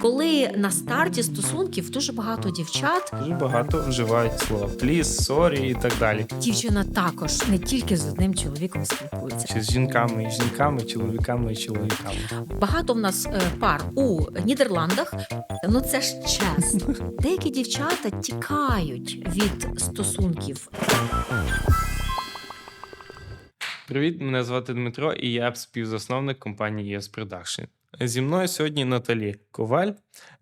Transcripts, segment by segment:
Коли на старті стосунків дуже багато дівчат, Дуже багато вживають слова пліс, сорі і так далі. дівчина також не тільки з одним чоловіком спілкується. Чи з жінками і жінками, чоловіками і чоловіками. Багато в нас е, пар у Нідерландах. Ну це ж чесно. Деякі дівчата тікають від стосунків. Привіт, мене звати Дмитро, і я співзасновник компанії Yes Production. Зі мною сьогодні Наталі Коваль,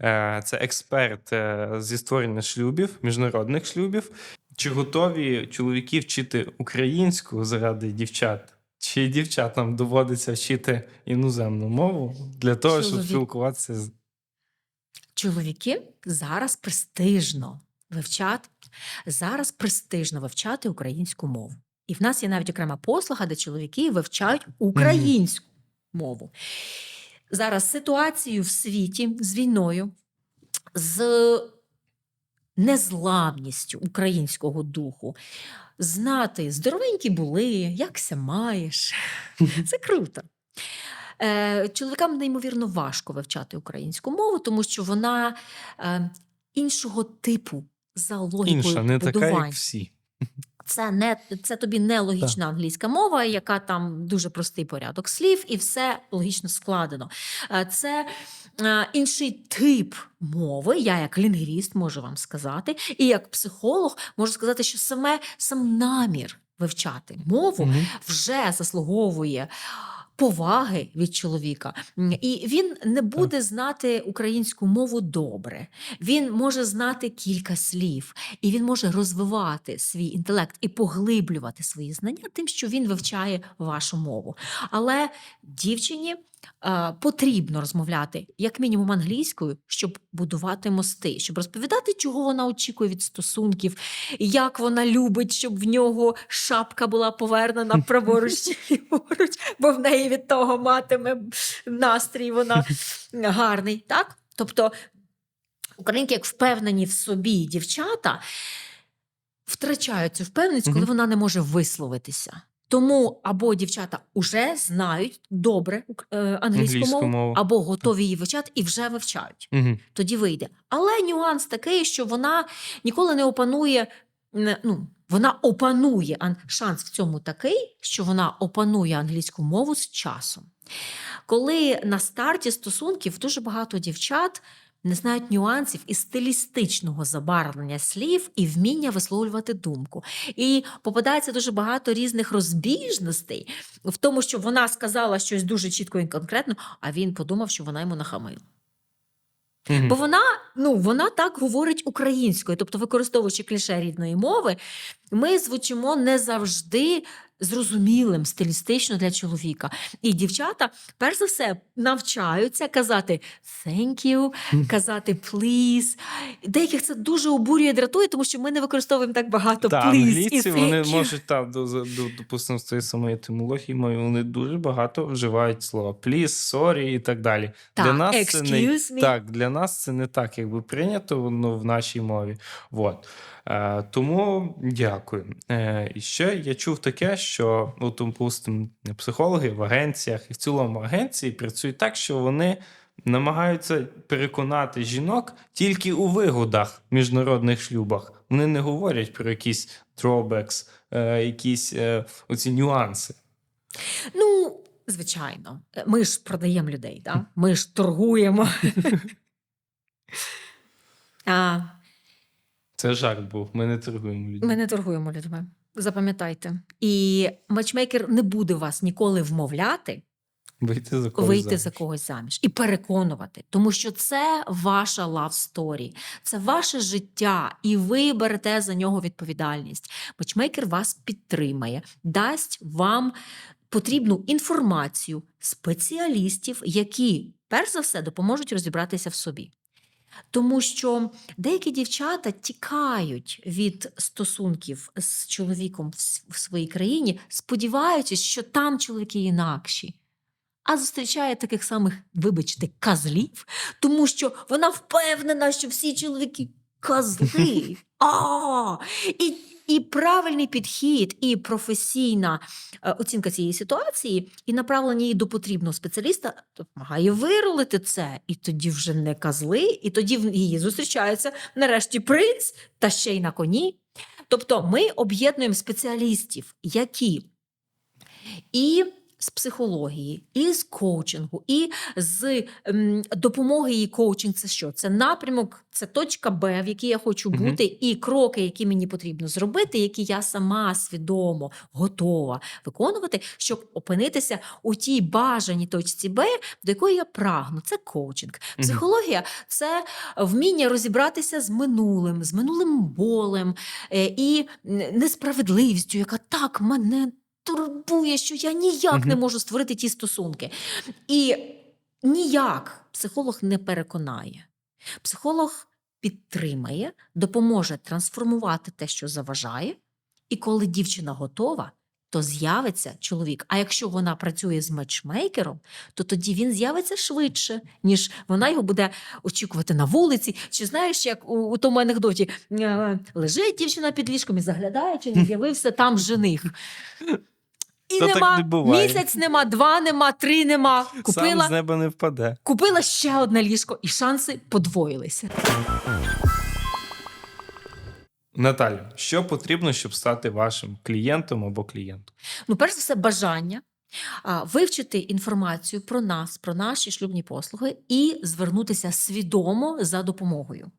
Е, це експерт е, зі створення шлюбів, міжнародних шлюбів. Чи готові чоловіки вчити українську заради дівчат? Чи дівчатам доводиться вчити іноземну мову для того, щоб спілкуватися з Чоловіки зараз престижно вивчати зараз престижно вивчати українську мову. І в нас є навіть окрема послуга, де чоловіки вивчають українську мову. Зараз ситуацію в світі з війною, з незламністю українського духу. Знати, здоровенькі були, якся маєш. Це круто. Е, чоловікам неймовірно важко вивчати українську мову, тому що вона е, іншого типу за логікою інша, не така, як всі. Це не це тобі не логічна англійська мова, яка там дуже простий порядок слів, і все логічно складено. Е, Це е, інший тип мови. Я, як лінгвіст, можу вам сказати, і як психолог можу сказати, що саме сам намір вивчати мову вже заслуговує. Поваги від чоловіка, і він не буде знати українську мову добре. Він може знати кілька слів, і він може розвивати свій інтелект і поглиблювати свої знання тим, що він вивчає вашу мову. Але дівчині потрібно розмовляти як мінімум англійською, щоб будувати мости, щоб розповідати, чого вона очікує від стосунків, як вона любить, щоб в нього шапка була повернена праворуч чи ліворуч, бо в неї від того матиме настрій вона гарний. Так? Тобто українки, як впевнені в собі дівчата, втрачають цю впевненість, коли вона не може висловитися. Тому або дівчата вже знають добре е, англійську, Англійську мову, мову. або готові її вивчати і вже вивчають. Мгм. Тоді вийде. Але нюанс такий, що вона ніколи не опанує. Ну, вона опанує шанс в цьому такий, що вона опанує англійську мову з часом. Коли на старті стосунків дуже багато дівчат не знають нюансів і стилістичного забарвлення слів і вміння висловлювати думку. І попадається дуже багато різних розбіжностей в тому, що вона сказала щось дуже чітко і конкретно, а він подумав, що вона йому нахамила. Мгм. Бо вона, ну, вона так говорить українською, тобто, використовуючи кліше рідної мови, ми звучимо не завжди зрозумілим стилістично для чоловіка. І дівчата, перш за все, навчаються казати thank you, казати please. Деяких це дуже обурює, дратує, тому що ми не використовуємо так багато Та, please і англійці thank вони можуть там до, до, допустимо, з тієї самої етимології вони дуже багато вживають слова пліс, сорі і так далі. Так, для нас це не me. так, для нас це не так, якби прийнято воно в нашій мові. Вот. Е, тому дякую. Е, і ще я чув таке, що ну, допустимо, психологи в агенціях і в цілому агенції працюють так, що вони. Намагаються переконати жінок тільки у вигодах в міжнародних шлюбах. Вони не говорять про якісь drawbacks, е, якісь е, оці нюанси. Ну, звичайно, ми ж продаємо людей, да? ми ж торгуємо. а, Це жарт був. Ми не торгуємо людьми. ми не торгуємо людьми. Запам'ятайте. І матчмейкер не буде вас ніколи вмовляти Вийти за когось вийти заміж. за когось заміж і переконувати, тому що це ваша love story, це ваше життя, і ви берете за нього відповідальність. Матчмейкер вас підтримає, дасть вам потрібну інформацію спеціалістів, які перш за все допоможуть розібратися в собі. Тому що деякі дівчата тікають від стосунків з чоловіком в своїй країні, сподіваючись, що там чоловіки інакші а зустрічає таких самих, вибачте, козлів, тому що вона впевнена, що всі чоловіки козли. А, і І правильний підхід, і професійна е, оцінка цієї ситуації, і направлення її до потрібного спеціаліста допомагає вирулити це. І тоді вже не козли, і тоді в її зустрічається нарешті принц та ще й на коні. Тобто ми об'єднуємо спеціалістів, які і з психології, і з коучингу, і з ем, допомоги їй коучинг це що? Це напрямок, це точка Б, в якій я хочу бути, і кроки, які мені потрібно зробити, які я сама свідомо готова виконувати, щоб опинитися у тій бажаній точці Б, до якої я прагну. Це коучинг. Психологія це вміння розібратися з минулим, з минулим болем е, і несправедливістю, яка так мене турбує, що я ніяк не можу створити ті стосунки. І ніяк психолог не переконає. Психолог підтримає, допоможе трансформувати те, що заважає. І коли дівчина готова, то з'явиться чоловік. А якщо вона працює з матчмейкером, то тоді він з'явиться швидше, ніж вона його буде очікувати на вулиці. Чи знаєш, як у, у тому анекдоті е, лежить дівчина під ліжком і заглядає, чи не з'явився там жених. І Та так не буває. місяць, нема, два нема, три нема. Сам Купила, з неба не впаде. купила ще одне ліжко, і шанси подвоїлися. Наталю, що потрібно, щоб стати вашим клієнтом або клієнтом? Ну, перш за все, бажання вивчити інформацію про нас, про наші шлюбні послуги і звернутися свідомо за допомогою.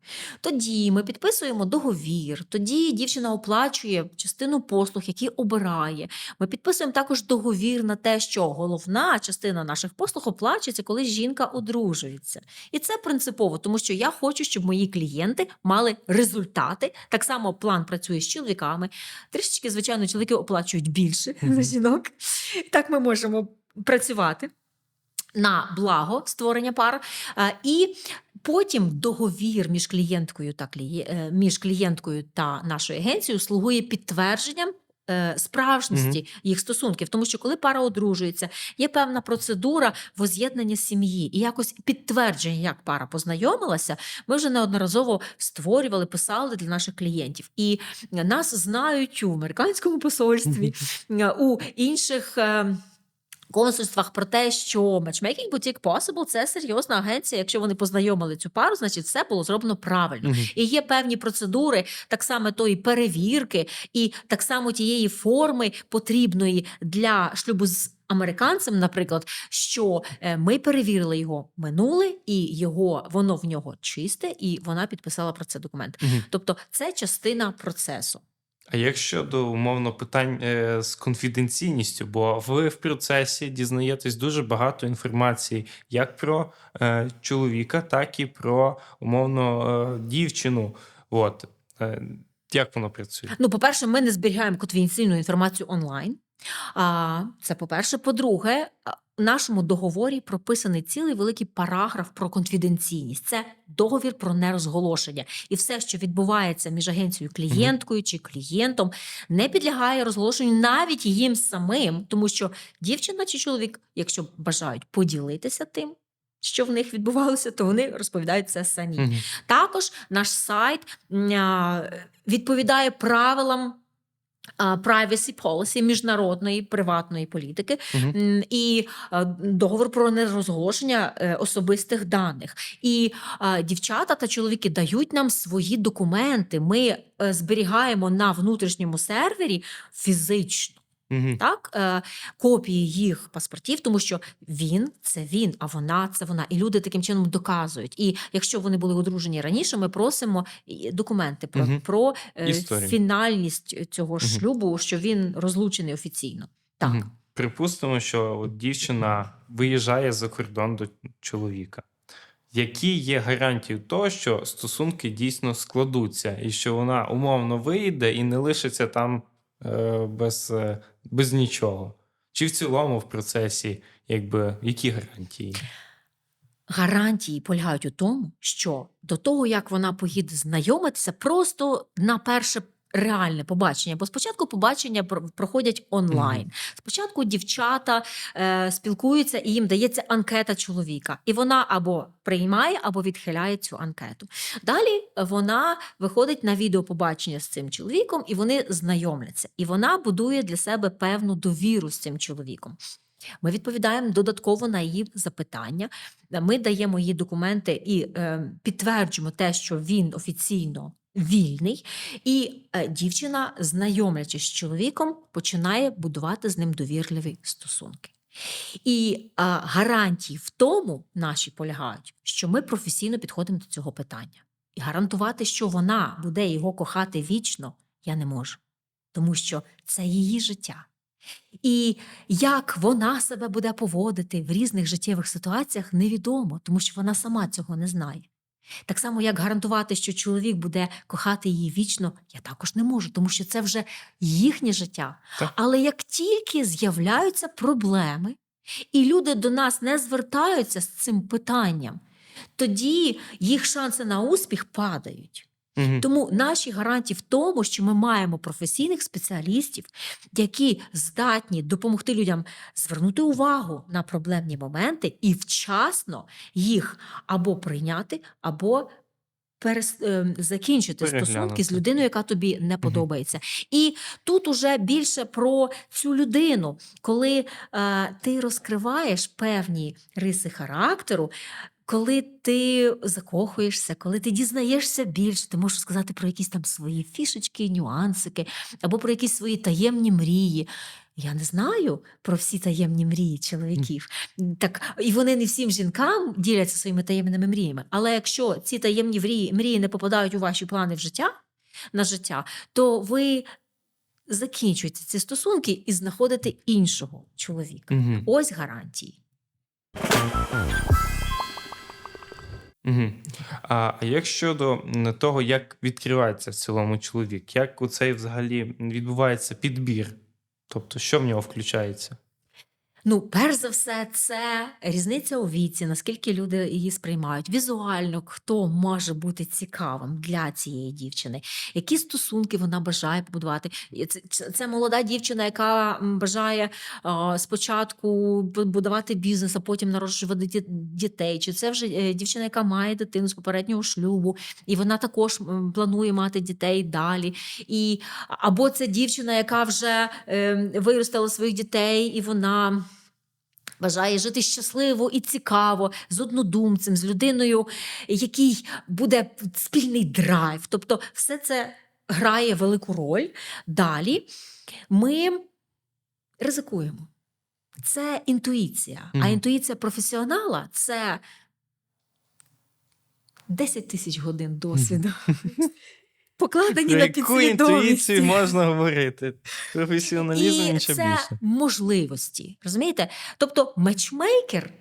Тоді ми підписуємо договір, тоді дівчина оплачує частину послуг, які обирає. Ми підписуємо також договір на те, що головна частина наших послуг оплачується, коли жінка одружується. І це принципово, тому що я хочу, щоб мої клієнти мали результати. Так само план працює з чоловіками. Трішечки, звичайно, чоловіки оплачують більше за жінок. Так ми можемо працювати на благо створення пар. І потім договір між клієнткою та кліє... е, клієнткою та нашою агенцією слугує підтвердженням. Е, Справжності їх стосунків, тому що коли пара одружується, є певна процедура воз'єднання сім'ї і якось підтвердження, як пара познайомилася. Ми вже неодноразово створювали, писали для наших клієнтів. І нас знають у американському посольстві, е, у інших. Консульствах про те, що Matchmaking Boutique Possible – це серйозна агенція. Якщо вони познайомили цю пару, значить все було зроблено правильно. Мгм. І є певні процедури, так само тої перевірки, і так само тієї форми потрібної для шлюбу з американцем, наприклад, що е, ми перевірили його минуле, і його воно в нього чисте, і вона підписала про це документ. Мгм. Тобто, це частина процесу. А як щодо умовно питань е, з конфіденційністю, бо ви в процесі дізнаєтесь дуже багато інформації як про е, чоловіка, так і про умовно е, дівчину. От як воно працює? Ну, по-перше, ми не зберігаємо конфіденційну інформацію онлайн. А, це по-перше. По-друге, нашому договорі прописаний цілий великий параграф про конфіденційність. Це договір про нерозголошення. І все, що відбувається між агенцією клієнткою чи клієнтом, не підлягає розголошенню навіть їм самим, тому що дівчина чи чоловік, якщо бажають поділитися тим. Що в них відбувалося, то вони розповідають це самі. Мгм. Також наш сайт відповідає правилам. Privacy policy міжнародної приватної політики. М, і договор про нерозголошення е, особистих даних. І дівчата та чоловіки дають нам свої документи. Ми е, зберігаємо на внутрішньому сервері фізично Мгм. так, е, копії їх паспортів, тому що він це він, а вона це вона. І люди таким чином доказують. І якщо вони були одружені раніше, ми просимо документи про, Мгм. про е, фінальність цього Мгм. шлюбу, що він розлучений офіційно. Так. Мгм. Припустимо, що от дівчина виїжджає за кордон до чоловіка. Які є гарантії того, що стосунки дійсно складуться, і що вона умовно вийде і не лишиться там без, е, без нічого? Чи в цілому в процесі, якби які гарантії? Гарантії полягають у тому, що до того, як вона поїде знайомитися, просто на перше реальне побачення. Бо спочатку побачення проходять онлайн. Спочатку дівчата е, спілкуються і їм дається анкета чоловіка. І вона або приймає, або відхиляє цю анкету. Далі вона виходить на відеопобачення з цим чоловіком, і вони знайомляться. І вона будує для себе певну довіру з цим чоловіком. Ми відповідаємо додатково на її запитання. Ми даємо їй документи і е, підтверджуємо те, що він офіційно вільний. І е, дівчина, знайомлячись з чоловіком, починає будувати з ним довірливі стосунки. І е, гарантії в тому наші полягають, що ми професійно підходимо до цього питання. І гарантувати, що вона буде його кохати вічно, я не можу, тому що це її життя. І як вона себе буде поводити в різних життєвих ситуаціях, невідомо, тому що вона сама цього не знає. Так само, як гарантувати, що чоловік буде кохати її вічно, я також не можу, тому що це вже їхнє життя. Так. Але як тільки з'являються проблеми, і люди до нас не звертаються з цим питанням, тоді їх шанси на успіх падають. Мгм. Тому наші гарантії в тому, що ми маємо професійних спеціалістів, які здатні допомогти людям звернути увагу на проблемні моменти і вчасно їх або прийняти, або перес... е, закінчити стосунки з людиною, яка тобі не подобається. І тут уже більше про цю людину, коли е, ти розкриваєш певні риси характеру. Коли ти закохуєшся, коли ти дізнаєшся більше, ти можеш сказати про якісь там свої фішечки, нюансики, або про якісь свої таємні мрії. Я не знаю про всі таємні мрії чоловіків. Так, і вони не всім жінкам діляться своїми таємними мріями. Але якщо ці таємні мрії, мрії не попадають у ваші плани в життя на життя, то ви закінчуєте ці стосунки і знаходите іншого чоловіка. Мгм. Ось гарантії. А а як щодо того, як відкривається в цілому чоловік, як у цей взагалі відбувається підбір? Тобто, що в нього включається? Ну, перш за все, це різниця у віці, наскільки люди її сприймають. Візуально, хто може бути цікавим для цієї дівчини, які стосунки вона бажає побудувати. Це, це, молода дівчина, яка бажає а, спочатку бу- будувати бізнес, а потім народжувати дітей. Чи це вже е, дівчина, яка має дитину з попереднього шлюбу, і вона також планує мати дітей далі. І, або це дівчина, яка вже е, виростила своїх дітей, і вона. Бажає жити щасливо і цікаво з однодумцем, з людиною, який буде спільний драйв. Тобто, все це грає велику роль. Далі ми ризикуємо. Це інтуїція. А інтуїція професіонала це 10 тисяч годин досвіду. Покладені на яку підсвідомість. інтуїцію можна говорити? Професіоналізм І інше це більше. можливості. Розумієте? Тобто, мечмейкер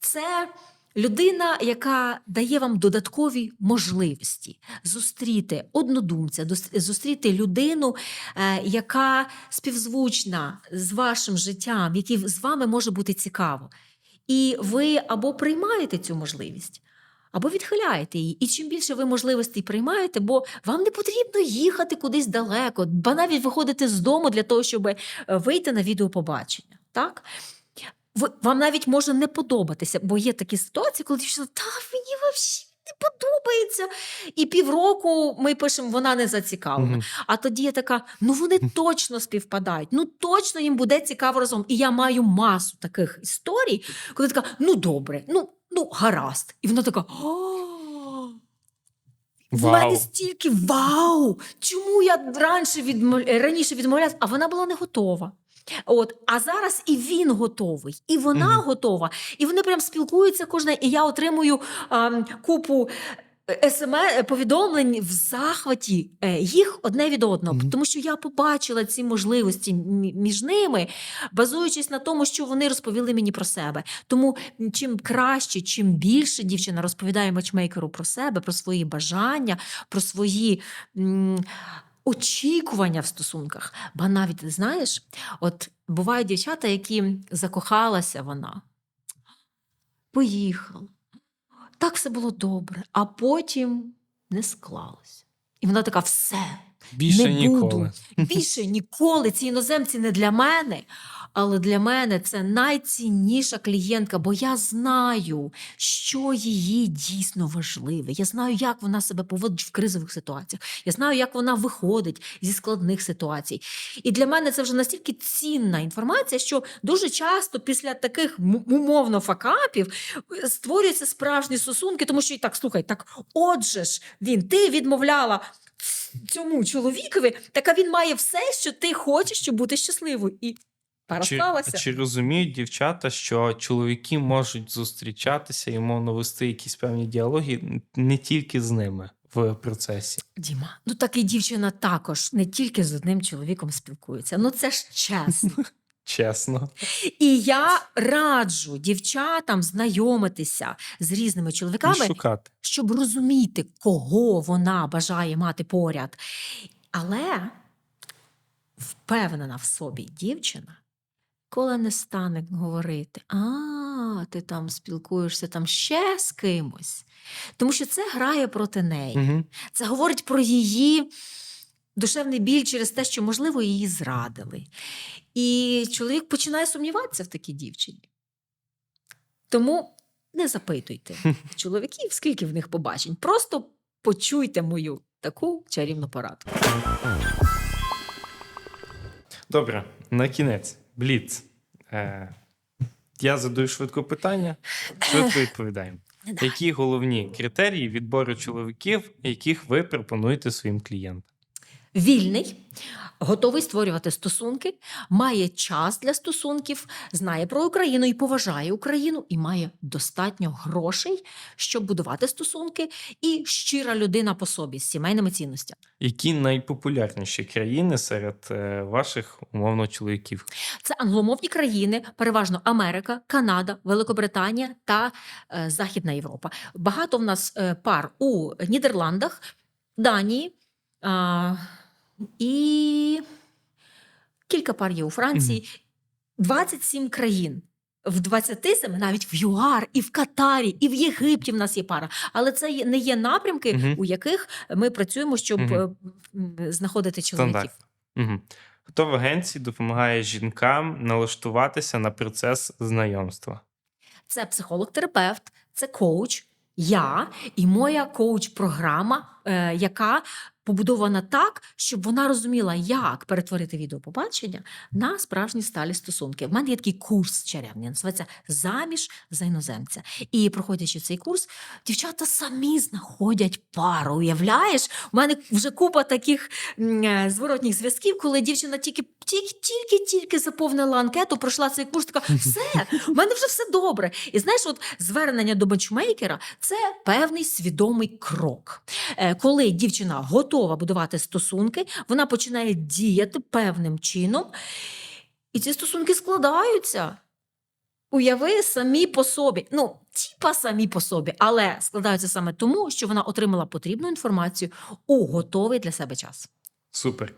це людина, яка дає вам додаткові можливості зустріти однодумця, зустріти людину, е, яка співзвучна з вашим життям, який з вами може бути цікаво. І ви або приймаєте цю можливість. Або відхиляєте її. І чим більше ви можливостей приймаєте, бо вам не потрібно їхати кудись далеко, ба навіть виходити з дому для того, щоб е, вийти на відеопобачення. Так? Вам навіть може не подобатися, бо є такі ситуації, коли дівчина, та мені взагалі не подобається. І півроку ми пишемо, вона не зацікавлена. Мгм. А тоді я така: ну вони точно співпадають, ну точно їм буде цікаво разом. І я маю масу таких історій, коли така, ну добре, ну, ну гаразд. І вона така. «О, в Вау. мене стільки вау! Чому я раніше відмов... раніше відмовлялася, а вона була не готова. От, а зараз і він готовий, і вона Мгм. готова. І вони прям спілкуються кожна, і я отримую ем, купу смс повідомлень в захваті е, їх одне від одного, Мгм. тому що я побачила ці можливості між ними, базуючись на тому, що вони розповіли мені про себе. Тому чим краще, чим більше дівчина розповідає матчмейкеру про себе, про свої бажання, про свої. м, Очікування в стосунках, бо навіть ти знаєш, от бувають дівчата, які закохалася вона, поїхала, так все було добре, а потім не склалося. І вона така: все, Більше не ніколи. Більше ніколи ці іноземці не для мене. Але для мене це найцінніша клієнтка, бо я знаю, що її дійсно важливе. Я знаю, як вона себе поводить в кризових ситуаціях. Я знаю, як вона виходить зі складних ситуацій. І для мене це вже настільки цінна інформація, що дуже часто після таких умовно факапів е, створюються справжні стосунки, тому що і так, слухай, так, отже ж він, ти відмовляла цьому чоловікові, так а він має все, що ти хочеш, щоб бути щасливою. І пара Чи, сталася. чи розуміють дівчата, що чоловіки можуть зустрічатися і мовно вести якісь певні діалоги не тільки з ними в процесі? Діма, ну так і дівчина також не тільки з одним чоловіком спілкується. Ну це ж чесно. Чесно. І я раджу дівчатам знайомитися з різними чоловіками, шукати. щоб розуміти, кого вона бажає мати поряд. Але впевнена в собі дівчина, коли не стане говорити, а ти там спілкуєшся там ще з кимось. Тому що це грає проти неї. Угу. Це говорить про її душевний біль через те, що, можливо, її зрадили. І чоловік починає сумніватися в такій дівчині. Тому не запитуйте чоловіків, скільки в них побачень. Просто почуйте мою таку чарівну пораду. Добре, на кінець. Бліц. Е, я задаю швидко питання, швидко відповідаємо. Які головні критерії відбору чоловіків, яких ви пропонуєте своїм клієнтам? Вільний, готовий створювати стосунки, має час для стосунків, знає про Україну і поважає Україну, і має достатньо грошей, щоб будувати стосунки, і щира людина по собі з сімейними цінностями. Які найпопулярніші країни серед е, ваших умовно чоловіків? Це англомовні країни, переважно Америка, Канада, Великобританія та е, Західна Європа. Багато в нас е, пар у Нідерландах, Данії а, і кілька пар є у Франції. 27 країн. В 27, навіть в ЮАР, і в Катарі, і в Єгипті в нас є пара. Але це не є напрямки, Мгм. у яких ми працюємо, щоб е, знаходити чоловіків. Угу. Хто в агенції допомагає жінкам налаштуватися на процес знайомства? Це психолог-терапевт, це коуч, я і моя коуч-програма, яка побудована так, щоб вона розуміла, як перетворити відеопобачення на справжні сталі стосунки. В мене є такий курс чарівний, називається Заміж за іноземця. І проходячи цей курс, дівчата самі знаходять пару. Уявляєш? У мене вже купа таких е, зворотніх зв'язків, коли дівчина тільки тільки, тільки, тільки заповнила анкету, пройшла цей курс, така все, у мене вже все добре. І знаєш, от звернення до бенчмейкера це певний свідомий крок. Коли дівчина готова будувати стосунки, вона починає діяти певним чином, і ці стосунки складаються. Уяви самі по собі. Ну, типа самі по собі, але складаються саме тому, що вона отримала потрібну інформацію у готовий для себе час. Супер.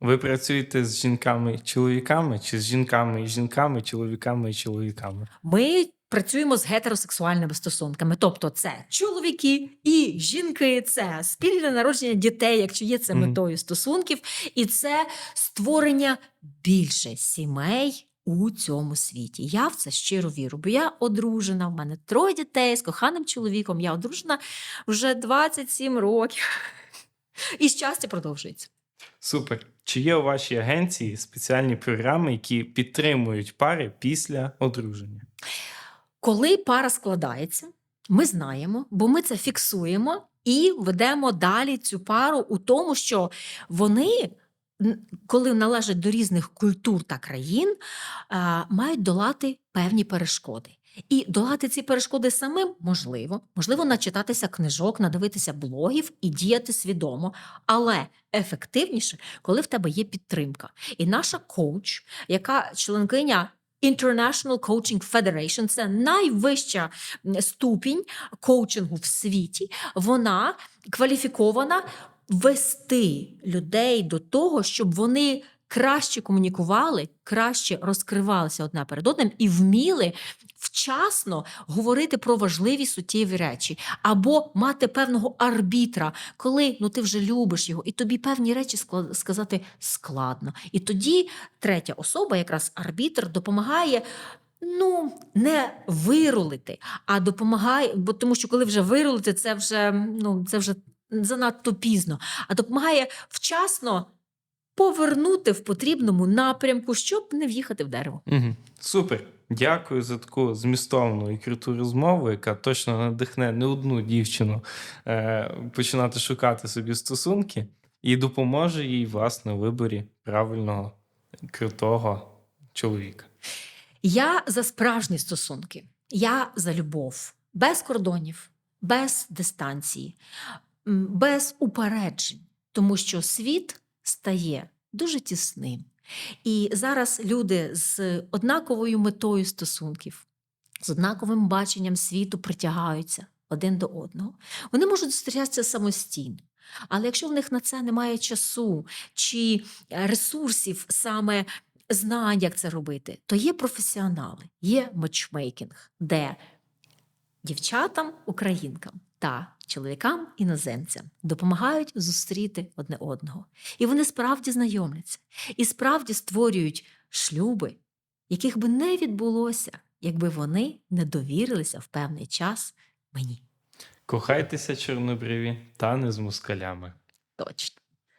Ви працюєте з жінками і чоловіками, чи з жінками і жінками, чоловіками і чоловіками? Ми працюємо з гетеросексуальними стосунками, тобто це чоловіки і жінки, це спільне народження дітей, якщо є це метою стосунків, і це створення більше сімей. У цьому світі я в це щиро вірю, бо я одружена. В мене троє дітей з коханим чоловіком. Я одружена вже 27 років. І щастя продовжується. Супер. Чи є у вашій агенції спеціальні програми, які підтримують пари після одруження? Коли пара складається, ми знаємо, бо ми це фіксуємо і ведемо далі цю пару у тому, що вони, коли належать до різних культур та країн, мають долати певні перешкоди. І долати ці перешкоди самим можливо, можливо, начитатися книжок, надивитися блогів і діяти свідомо, але ефективніше, коли в тебе є підтримка. І наша коуч, яка членкиня International Coaching Federation, це найвища ступінь коучингу в світі. Вона кваліфікована вести людей до того, щоб вони краще комунікували, краще розкривалися одне перед одним і вміли вчасно говорити про важливі суттєві речі, або мати певного арбітра, коли ну, ти вже любиш його, і тобі певні речі сказати складно. І тоді третя особа, якраз арбітр, допомагає. Ну, не вирулити, а допомагає, бо тому що коли вже вирулити, це вже, ну, це вже занадто пізно, а допомагає вчасно повернути в потрібному напрямку, щоб не в'їхати в дерево. Угу. Супер. Дякую за таку змістовну і круту розмову, яка точно надихне не одну дівчину е, починати шукати собі стосунки і допоможе їй, власне, у виборі правильного, крутого чоловіка. Я за справжні стосунки, я за любов, без кордонів, без дистанції, без упереджень, тому що світ стає дуже тісним. І зараз люди з однаковою метою стосунків, з однаковим баченням світу притягаються один до одного. Вони можуть зустрічатися самостійно. Але якщо в них на це немає часу чи е, ресурсів саме знань, як це робити, то є професіонали, є матчмейкінг, де дівчатам, українкам та чоловікам іноземцям допомагають зустріти одне одного. І вони справді знайомляться і справді створюють шлюби, яких би не відбулося, якби вони не довірилися в певний час мені. Кохайтеся, чорнобриві, та не з москалями. Точно.